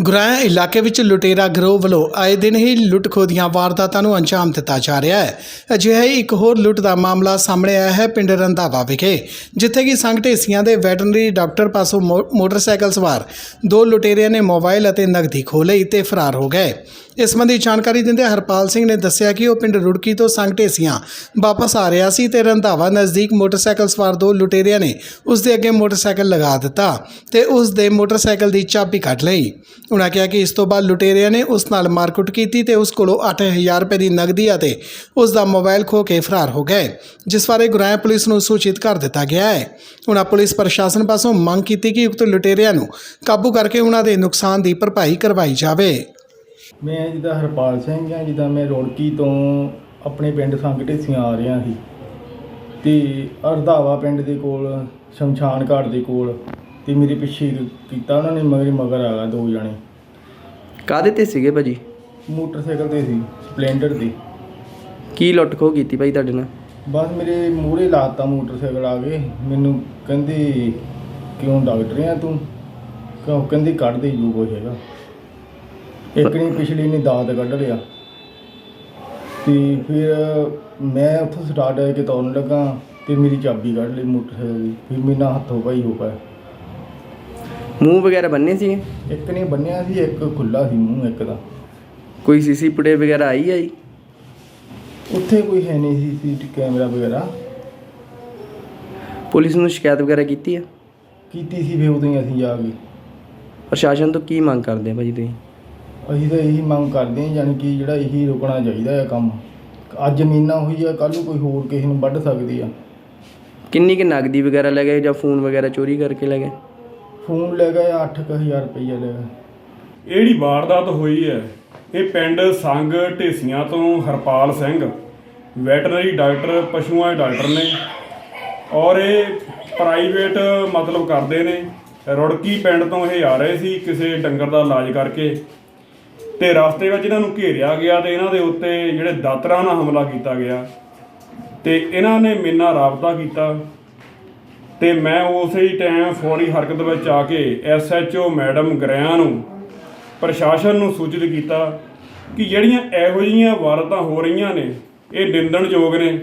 ਗੁਰਾਇਆ ਇਲਾਕੇ ਵਿੱਚ ਲੁਟੇਰਾ ਗਰੋਹ ਵੱਲੋਂ ਆਏ ਦਿਨ ਹੀ ਲੁੱਟ ਖੋਹ ਦੀਆਂ ਵਾਰਦਾਤਾਂ ਨੂੰ ਅੰਜਾਮ ਦਿੱਤਾ ਜਾ ਰਿਹਾ ਹੈ। ਅਜਿਹਾ ਹੀ ਇੱਕ ਹੋਰ ਲੁੱਟ ਦਾ ਮਾਮਲਾ ਸਾਹਮਣੇ ਆਇਆ ਹੈ ਪਿੰਡ ਰੰਧਾਵਾ ਵਿਖੇ, ਜਿੱਥੇ ਕਿ ਸੰਘ ਢੇਸੀਆਂ ਦੇ ਵੈਟਰਨਰੀ ਡਾਕਟਰ ਪਾਸੋਂ ਮੋ- ਮੋਟਰਸਾਈਕਲ ਸਵਾਰ ਦੋ ਲੁਟੇਰਿਆਂ ਨੇ ਮੋਬਾਈਲ ਅਤੇ ਨਗਦੀ ਖੋਹ ਲਈ ਤੇ ਫਰਾਰ ਹੋ ਗਏ। ਇਸ ਸੰਬੰਧੀ ਜਾਣਕਾਰੀ ਦਿੰਦੇ ਹਰਪਾਲ ਸਿੰਘ ਨੇ ਦੱਸਿਆ ਕਿ ਉਹ ਪਿੰਡ ਰੁੜਕੀ ਤੋਂ ਸੰਘ ਢੇਸੀਆਂ ਵਾਪਸ ਆ ਰਿਹਾ ਸੀ ਤੇ ਰੰਧਾਵਾ ਨਜ਼ਦੀਕ ਮੋਟਰਸਾਈਕਲ ਸਵਾਰ ਦੋ ਲੁਟੇਰਿਆਂ ਨੇ ਉਸ ਦੇ ਅੱਗੇ ਮੋਟਰਸਾਈਕਲ ਲਗਾ ਦਿੱਤਾ ਤੇ ਉਸ ਦੇ ਮੋਟਰਸਾਈਕਲ ਦੀ ਚਾਬੀ ਕੱਢ ਲਈ। ਉਨ੍ਹਾਂ ਕਿਹਾ ਕਿ ਇਸ ਤੋਂ ਬਾਅਦ ਲੁਟੇਰਿਆਂ ਨੇ ਉਸ ਨਾਲ ਮਾਰਕੁੱਟ ਕੀਤੀ ਤੇ ਉਸ ਕੋਲੋਂ 8000 ਰੁਪਏ ਦੀ ਨਗਦੀ ਅਤੇ ਉਸ ਦਾ ਮੋਬਾਈਲ ਖੋਹ ਕੇ ਫਰਾਰ ਹੋ ਗਏ, ਜਿਸ ਬਾਰੇ ਗੁਰਾਇਆ ਪੁਲਿਸ ਨੂੰ ਸੂਚਿਤ ਕਰ ਦਿੱਤਾ ਗਿਆ ਹੈ। ਉਹਨਾਂ ਪੁਲਿਸ ਪ੍ਰਸ਼ਾਸਨ ਪਾਸੋਂ ਮੰਗ ਕੀਤੀ ਕਿ ਉਕਤ ਲੁਟੇਰਿਆਂ ਨੂੰ ਕਾਬੂ ਕਰਕੇ ਉਹਨਾਂ ਦੇ ਨੁਕਸਾਨ ਦੀ ਭਰਪਾਈ ਕਰਵਾਈ ਜਾਵੇ। ਮੈਂ ਜਿੱਦਾਂ ਹਰਪਾਲ ਸਿੰਘ ਹਾਂ ਜਿੱਦਾਂ ਮੈਂ ਰੋੜਕੀ ਤੋਂ ਆਪਣੇ ਪਿੰਡ ਸੰਗ ਢੇਸੀਆਂ ਆ ਰਿਹਾ ਸੀ। ਤੇ ਅਰਧਾਵਾ ਪਿੰਡ ਦੇ ਕੋਲ ਸ਼ਮਸ਼ਾਨ ਘਾਟ ਦੇ ਕੋਲ ਤੇ ਮੇਰੇ ਪਿੱਛੇ ਕੀਤਾ ਉਹਨਾਂ ਨੇ ਮਗਰ ਮਗਰ ਆ ਗਏ ਦੋ ਜਣੇ। ਕਾਹਦੇ ਤੇ ਸੀਗੇ ਭਾਜੀ? ਮੋਟਰਸਾਈਕਲ ਤੇ ਸੀ ਸਪਲੈਂਡਰ ਤੇ। ਕੀ ਲੁੱਟ ਖੋਹ ਕੀਤੀ ਭਾਈ ਤੁਹਾਡੇ ਨਾਲ? ਬਸ ਮੇਰੇ ਮੂਹਰੇ ਲਾਤਾ ਮੋਟਰਸਾਈਕਲ ਆ ਗਏ ਮੈਨੂੰ ਕਹਿੰਦੇ ਕਿਉਂ ਡਾਕਟਰ ਆ ਤੂੰ? ਕਿਉਂ ਕਹਿੰਦੇ ਕੱਢ ਦੇ ਜੋ ਕੁਛ ਹੈਗਾ। ਇੱਕ ਨੇ ਪਿਛਲੀ ਨੇ ਦਾਤ ਕੱਢ ਲਿਆ। ਤੇ ਫਿਰ ਮੈਂ ਉੱਥੋਂ ਸਟਾਰਟ ਹੋ ਕੇ ਤੁਰਨ ਲੱਗਾ ਤੇ ਮੇਰੀ ਚਾਬੀ ਕੱਢ ਲਈ ਮੋਟਰਸਾਈਕਲ ਦੀ। ਫਿਰ ਮੇਰਾ ਹੱਥੋਂ ਪਾਈ ਹੋ ਗਿਆ ਮੂੰਹ ਵਗੈਰਾ ਬੰਨੇ ਸੀ? ਇੱਕ ਨੇ ਬੰਨਿਆ ਸੀ ਇੱਕ ਖੁੱਲਾ ਸੀ ਮੂੰਹ ਇੱਕ ਦਾ। ਕੋਈ ਸੀਸੀ ਫੁਟੇਜ ਵਗੈਰਾ ਆਈ ਆਈ? ਉੱਥੇ ਕੋਈ ਹੈ ਨਹੀਂ ਸੀ ਸੀ ਕੈਮਰਾ ਵਗੈਰਾ। ਪੁਲਿਸ ਨੂੰ ਸ਼ਿਕਾਇਤ ਵਗੈਰਾ ਕੀਤੀ ਆ? ਕੀਤੀ ਸੀ ਫਿਰ ਉਦੋਂ ਹੀ ਅਸੀਂ ਜਾ ਕੇ। ਪ੍ਰਸ਼ਾਸਨ ਤੋਂ ਕੀ ਮੰਗ ਕਰਦੇ ਆ ਭਾਜੀ ਤੁਸੀਂ? ਅਸੀਂ ਤਾਂ ਇਹੀ ਮੰਗ ਕਰਦੇ ਹਾਂ ਯਾਨੀ ਕਿ ਜਿਹੜਾ ਇਹੀ ਰੁਕਣਾ ਚਾਹੀਦਾ ਹੈ ਕੰਮ। ਅੱਜ ਜ਼ਮੀਨਾਂ ਹੋਈ ਆ ਕੱਲ ਨੂੰ ਕੋਈ ਹੋਰ ਕਿਸੇ ਨੂੰ ਵੱਢ ਸਕਦੀ ਆ। ਕਿੰਨੀ ਕਿ ਨਗਦੀ ਵਗੈਰਾ ਲੈ ਗਏ ਜਾਂ ਫੋਨ ਵਗੈਰਾ ਚੋਰੀ ਕਰਕੇ ਲੈ ਗਏ? ਫੋਨ ਲੈ ਗਏ 8000 ਰੁਪਈਆ ਲੈ ਗਏ। ਇਹ ਜਿਹੜੀ ਵਾਰਦਾਤ ਹੋਈ ਹੈ ਇਹ ਪਿੰਡ ਸੰਗ ਢੇਸੀਆਂ ਤੋਂ ਹਰਪਾਲ ਸਿੰਘ ਵੈਟਰਨਰੀ ਡਾਕਟਰ ਪਸ਼ੂਆਂ ਦੇ ਡਾਕਟਰ ਨੇ। ਔਰ ਇਹ ਪ੍ਰਾਈਵੇਟ ਮਤਲਬ ਕਰਦੇ ਨੇ ਰੁੜਕੀ ਪਿੰਡ ਤੋਂ ਇਹ ਆ ਰਹੇ ਸੀ ਕਿਸੇ ਡੰਗਰ ਦਾ ਇਲਾਜ ਕਰਕੇ। ਤੇ ਰਸਤੇ ਵਿੱਚ ਇਹਨਾਂ ਨੂੰ ਘੇਰਿਆ ਗਿਆ ਤੇ ਇਹਨਾਂ ਦੇ ਉੱਤੇ ਜਿਹੜੇ ਦਾਤਰਾਂ ਨਾਲ ਹਮਲਾ ਕੀਤਾ ਗਿਆ। ਤੇ ਇਹਨਾਂ ਨੇ ਮੇਰੇ ਨਾਲ ਰਾਬਤਾ ਕੀਤਾ। ਤੇ ਮੈਂ ਉਸੇ ਹੀ ਟਾਈਮ ਫੌਰੀ ਹਰਕਤ ਵਿੱਚ ਆ ਕੇ ਐਸਐਚਓ ਮੈਡਮ ਗਰਿਆਂ ਨੂੰ, ਪ੍ਰਸ਼ਾਸਨ ਨੂੰ ਸੂਚਿਤ ਕੀਤਾ ਕਿ ਜਿਹੜੀਆਂ ਇਹੋ ਜਿਹੀਆਂ ਵਾਰਤਾਂ ਹੋ ਰਹੀਆਂ ਨੇ, ਇਹ ਨਿੰਦਣਯੋਗ ਨੇ।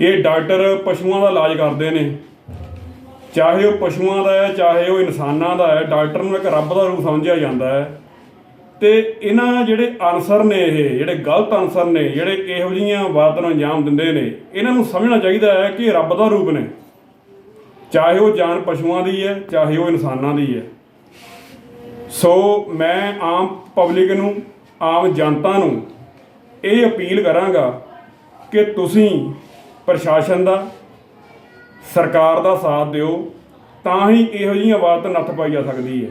ਇਹ ਡਾਕਟਰ ਪਸ਼ੂਆਂ ਦਾ ਇਲਾਜ ਕਰਦੇ ਨੇ। ਚਾਹੇ ਉਹ ਪਸ਼ੂਆਂ ਦਾ ਹੈ, ਚਾਹੇ ਉਹ ਇਨਸਾਨਾਂ ਦਾ ਹੈ, ਡਾਕਟਰ ਨੂੰ ਇੱਕ ਰੱਬ ਦਾ ਰੂਪ ਸਮਝਿਆ ਜਾਂਦਾ ਹੈ। ਤੇ ਇਹਨਾਂ ਜਿਹੜੇ ਅਨਸਰ ਨੇ ਇਹ, ਜਿਹੜੇ ਗਲਤ ਅਨਸਰ ਨੇ, ਜਿਹੜੇ ਇਹੋ ਜਿਹੀਆਂ ਵਾਰਦਾਤਾਂ ਨੂੰ ਅੰਜਾਮ ਦਿੰਦੇ ਨੇ, ਇਹਨਾਂ ਨੂੰ ਸਮਝਣਾ ਚਾਹੀਦਾ ਹੈ ਕਿ ਰੱਬ ਦਾ ਰੂਪ ਨੇ। ਚਾਹੇ ਉਹ ਜਾਨ ਪਸ਼ੂਆਂ ਦੀ ਹੈ, ਚਾਹੇ ਉਹ ਇਨਸਾਨਾਂ ਦੀ ਹੈ। ਸੋ ਮੈਂ ਆਮ ਪਬਲਿਕ ਨੂੰ, ਆਮ ਜਨਤਾ ਨੂੰ ਇਹ ਅਪੀਲ ਕਰਾਂਗਾ ਕਿ ਤੁਸੀਂ ਪ੍ਰਸ਼ਾਸਨ ਦਾ, ਸਰਕਾਰ ਦਾ ਸਾਥ ਦਿਓ, ਤਾਂ ਹੀ ਇਹੋ ਜਿਹੀਆਂ ਵਾਰਦਾਤਾਂ ਨੱਥ ਪਾਈ ਜਾ ਸਕਦੀ ਹੈ।